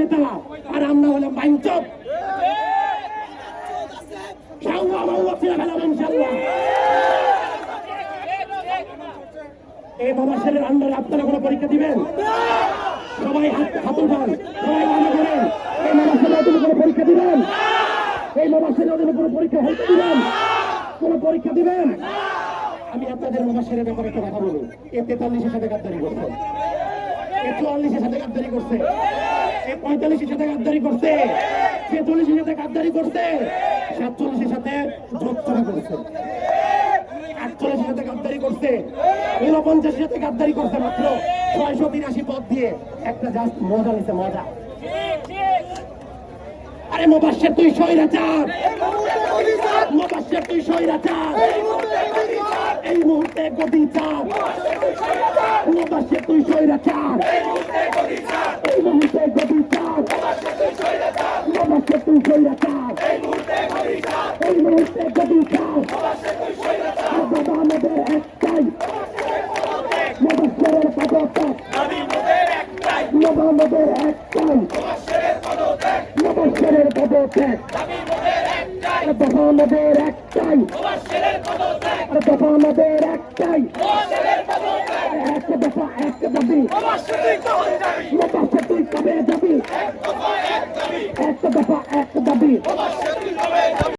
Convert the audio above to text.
নেতা, আর আমরা হলাম বাইঞ্চক এই ছেলের আন্ডারে আপনারা কোনো পরীক্ষা দিবেন? সবাই হাত হাত উঠান, সবাই মনে করেন এই ছেলে ওদের কোনো পরীক্ষা দিবেন? এই ছেলে ওদের কোনো পরীক্ষা হইতে দিবেন? কোনো পরীক্ষা দিবেন? আমি আপনাদের ছেলের ব্যাপারে একটা কথা বলি। এ তেতাল্লিশের সাথে গাদ্দারি করছে। এ চুয়াল্লিশের সাথে গাদ্দারি করছে। এ পঁয়তাল্লিশের সাথে গাদ্দারি করছে। ছেচল্লিশের সাথে গাদ্দারি করছে। সাতচল্লিশের সাথে যোগচরা করছে। মজা নিছে, মজা। আরে মোবাসের তুই সৈরাচার মোবাসের তুই সৈরাচার এই মুহূর্তে গদি চার মোবাসের তুই সৈরাচার এই মুহূর্তে গদি চার মোবাসের তুই সৈরাচার এই মুহূর্তে চার আর বাবা আমাদের একটাই মোবাসের পদত্যাগ বাবা আমাদের একটাই মোবাসের পদত্যাগ বাবা আমাদের একটাই বাবা আমাদের একটাই এক দফা এক দাবি শেট্টি